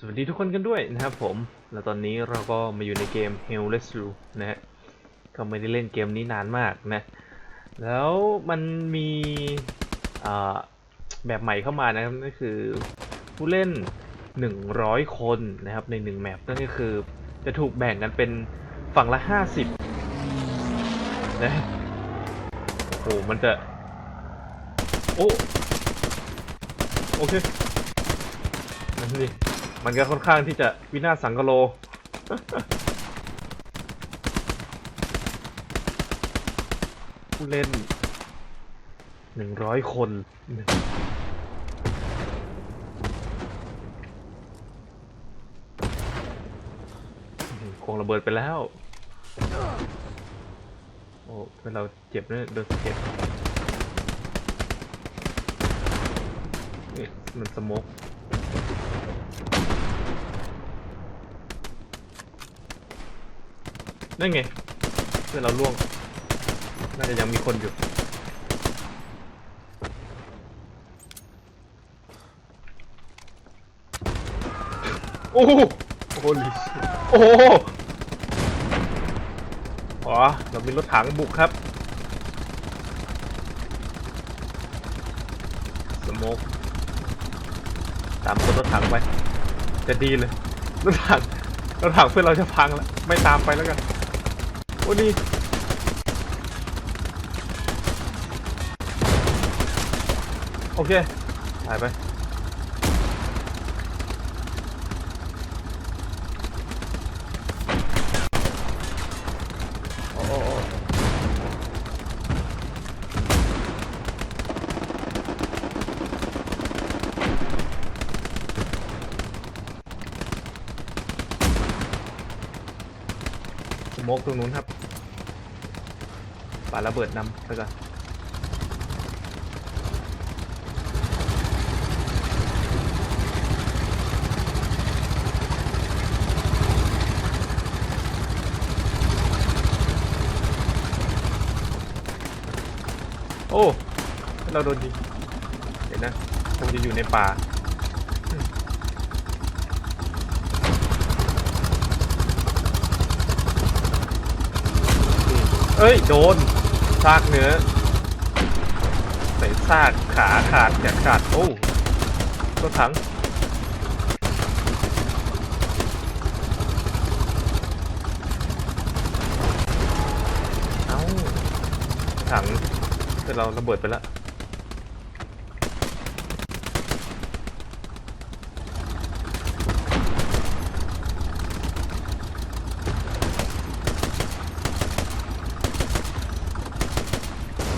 สวัสดีทุกคนกันด้วยนะครับผม แล้วตอนนี้เราก็มาอยู่ในเกม Hell l e s s u นะฮะ ก็ไม่ได้เล่นเกมนี้นานมากนะ แล้วมันมีแบบใหม่เข้ามานะครับนั่นคือผู้เล่น 100 คนนะครับใน1แมปนั่นก็คือจะถูกแบ่งกันเป็นฝั่งละ 50นะโอ้โหมันจะ โอ้ โอเคนั่นสิ มันก็ค่อนข้างที่จะวินาศสังกโล ผู้เล่นหนึ่งร้อยคนคงระเบิดไปแล้ว โอ้เพื่อนเราเจ็บเนี่ยโดนเก็ตนี่มันสโมก นั่นไงเพื่อนเราล่วง น่าจะยังมีคนอยู่ โอ้โหโอ้โหโอ้โหอ๋อ เรามีรถถังบุกครับสโมกตามคนรถถังไป จะดีเลยรถถังรถถังเพื่อนเราจะพังแล้วไม่ตามไปแล้วกันโอ้นี่โอเคหายไป โอ้โอ้โอ้สโมกตรงนู้นครับปาระเบิดนำไปก่อนโอ้ เราโดนยิงเดี๋ยวนะคงจะอยู่ในป่า เอ้ย โดนซากเนื้อใส่ซากขาขาดแขนขาด โอ้รถถังเอาถังแต่เราระเบิดไปแล้ว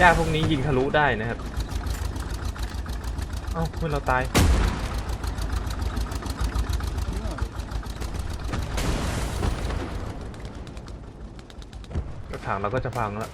ยาพวกนี้ยิงทะลุได้นะครับ เอ้าเพื่อนเราตายกระถางเราก็จะพังแล้ว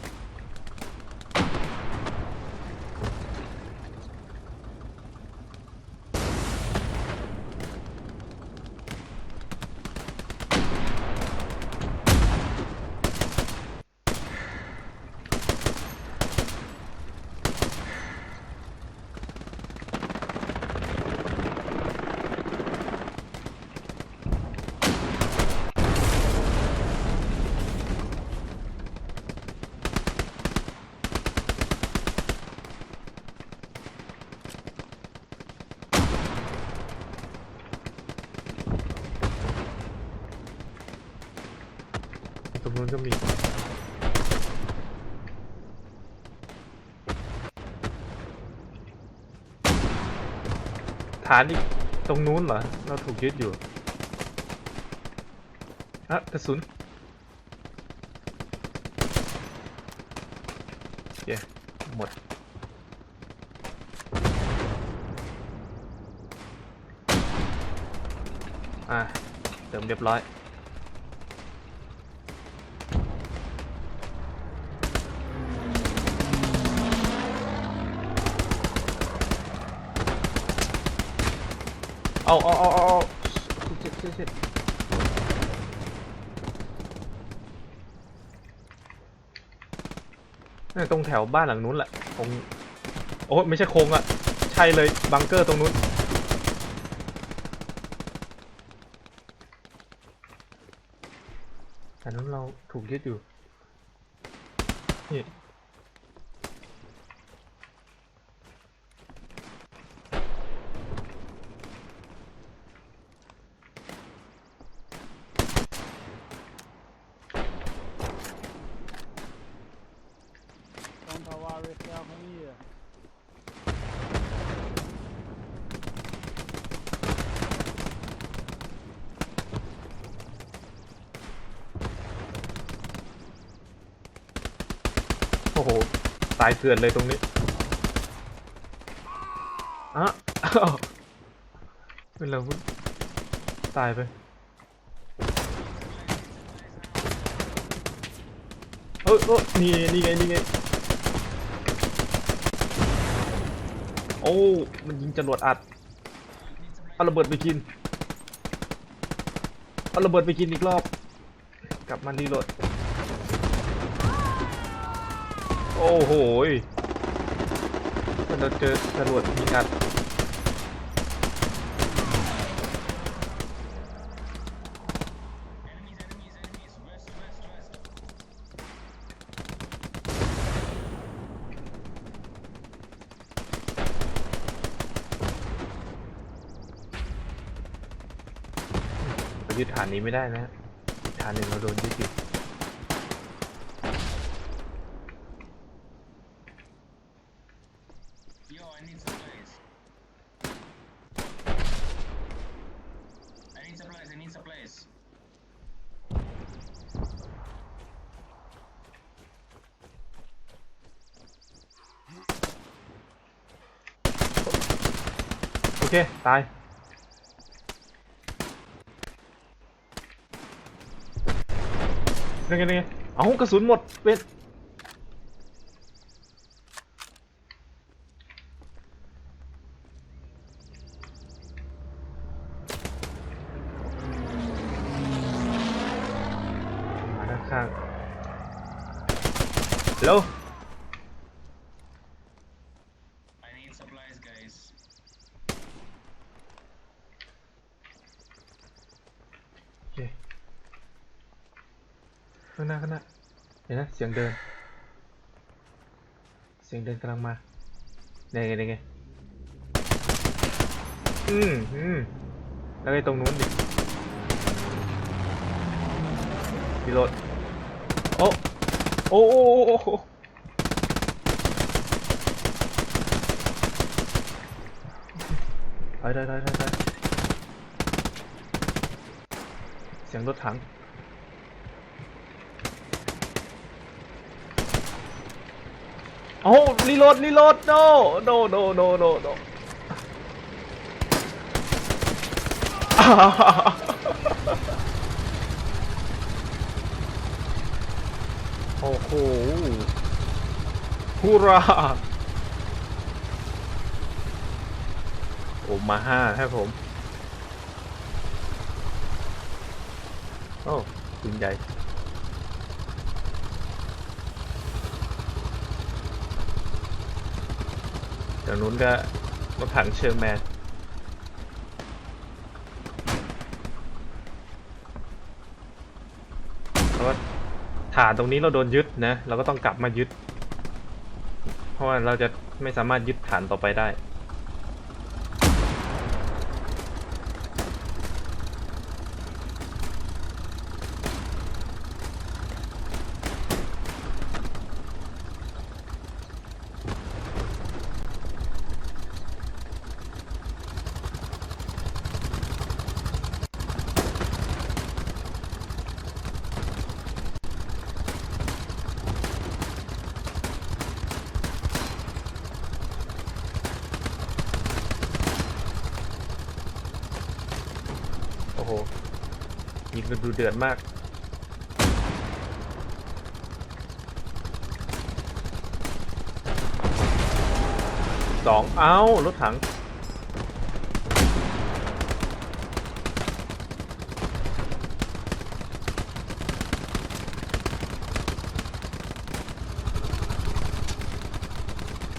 รงนู้นก็มีฐานอีกตรงนู้นเหรอ เราถูกยึดอยู่อะกระสุนโอเคหมด อะเติมเรียบร้อย เอาเอาเอาเอาเจ็บเจ็บเนี่ตรงแถวบ้านหลังนู้นแหละคงโอ้ไม่ใช่โค้งอะใช่เลยบังเกอร์ตรงนู้นแต่นู้นเราถูกยึดอยู่นี่ายเกลือนเลยตรงนี้อะอ้าวเป็นเราตายไปเอ้ยเอ้ยนี่ไงนี่ไงนี่ไงโอ้มันยิงจรวดอัดเอาระเบิดไปกินเอาระเบิดไปกินอีกรอบ กลับมารีโหลด โอ้โหมันเราเจอจรวดยิงอัดยึดฐานนี้ไม่ได้นะฐานหนึ่งเราโดนยึดอยู่ เค ตาย นั่นไงนั่นไงเอากระสุนหมดเป็นมาด้านข้างฮัลโหล I need supplies, guys. โอเคข้างหน้าข้างหน้าเห็นนะเสียงเดิน เสียงเดินกำลังมาไงไงไงอืมอืมแล้วไอ้ตรงนู้นดิพีโรดโอ้โอ้โอ้โอ้โอ้ได้ได้ได้ได้ได้เสียงรถถัง โอ้ รีโหลดรีโหลดโนโนโนโนโนโนโอ้โหฮูราโอ้มาห้าครับผม โอ้ปืนใหญ่ จากนู้นก็รถถังเชอร์แมนแล้วก็ฐานตรงนี้เราโดนยึดนะ เราก็ต้องกลับมายึด เพราะว่าเราจะไม่สามารถยึดฐานต่อไปได้ ยิงกันดูเดือดมาก สองเอ้ารถถัง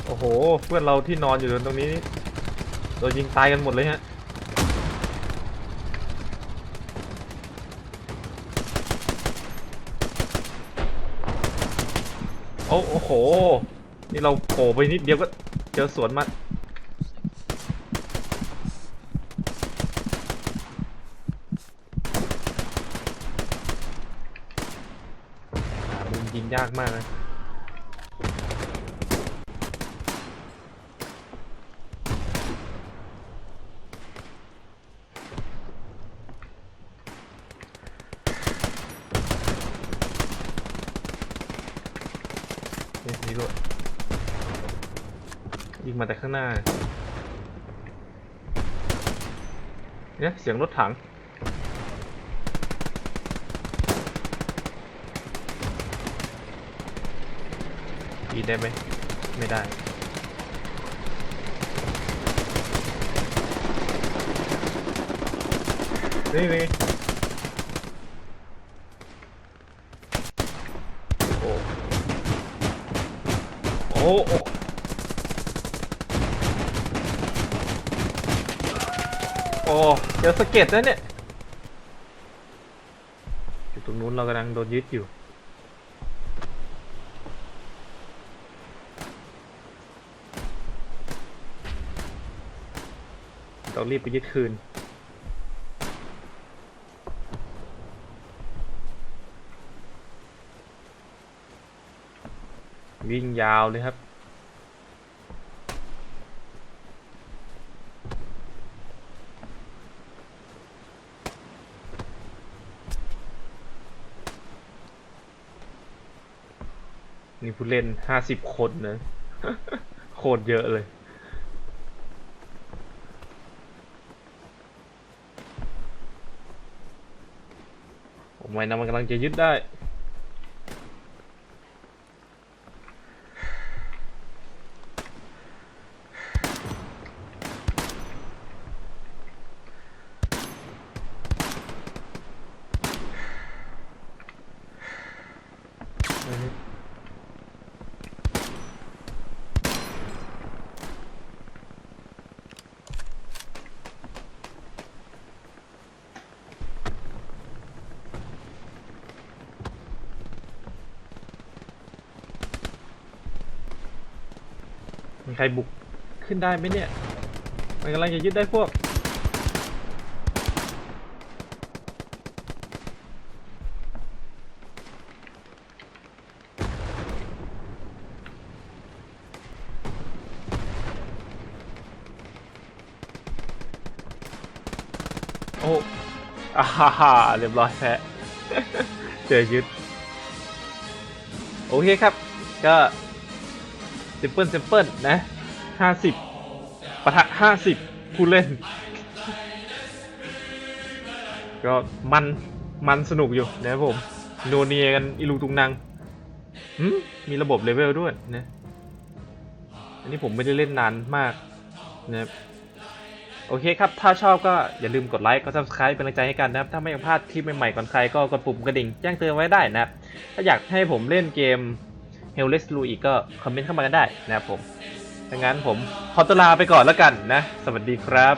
โอ้โห เพื่อนเราที่นอนอยู่ตรงนี้ โดนยิงตายกันหมดเลยฮะ โอ้โห นี่เราโผล่ไปนิดเดียวก็เจอสวนมาหามุญยิงยากมากนะ นี่นี่ด้วยยิงมาแต่ข้างหน้าเนี่ยเสียงรถถังปีนได้ไหมไม่ได้นี่นี่โอ้ โอ้โอ้โอ้เจอสเก็ดนะเนี่ย อยู่ตรงนู้นเรากำลังโดนยึดอยู่ต้องรีบไปยึดคืน วิ่งยาวเลยครับ นี่ผู้เล่นห้าสิบคนนะโคตรเยอะเลยผมไว้นะมันกำลังจะยึดได้ มีใครบุกขึ้นได้ไหมเนี่ย มันกำลังจะยึดได้พวก โอ้อาฮ่าฮ่าเรียบร้อยแพ้เจอยึด โอเคครับ ก็ ซมเปิลเซมเปิลนะห้าสิบปะทะห้าสิบผู้เล่น ก็มันมันสนุกอยู่นะครับผมโนเนียกันอีลูตุงนังหืมมีระบบเลเวลด้วยนะอันนี้ผมไม่ได้เล่นนานมากนะครับโอเคครับ ถ้าชอบก็อย่าลืมกดไลค์ กด subscribe เป็นกำลังใจให้กันนะครับ ถ้าไม่อยากพลาดคลิปใหม่ๆก่อนใครก็กดปุ่มกระดิ่งแจ้งเตือนไว้ได้นะครับ ถ้าอยากให้ผมเล่นเกม เฮลเลสลูอีกก็คอมเมนต์เข้ามากันได้นะครับผมดังนั้นผมขอตัวลาไปก่อนแล้วกันนะ สวัสดีครับ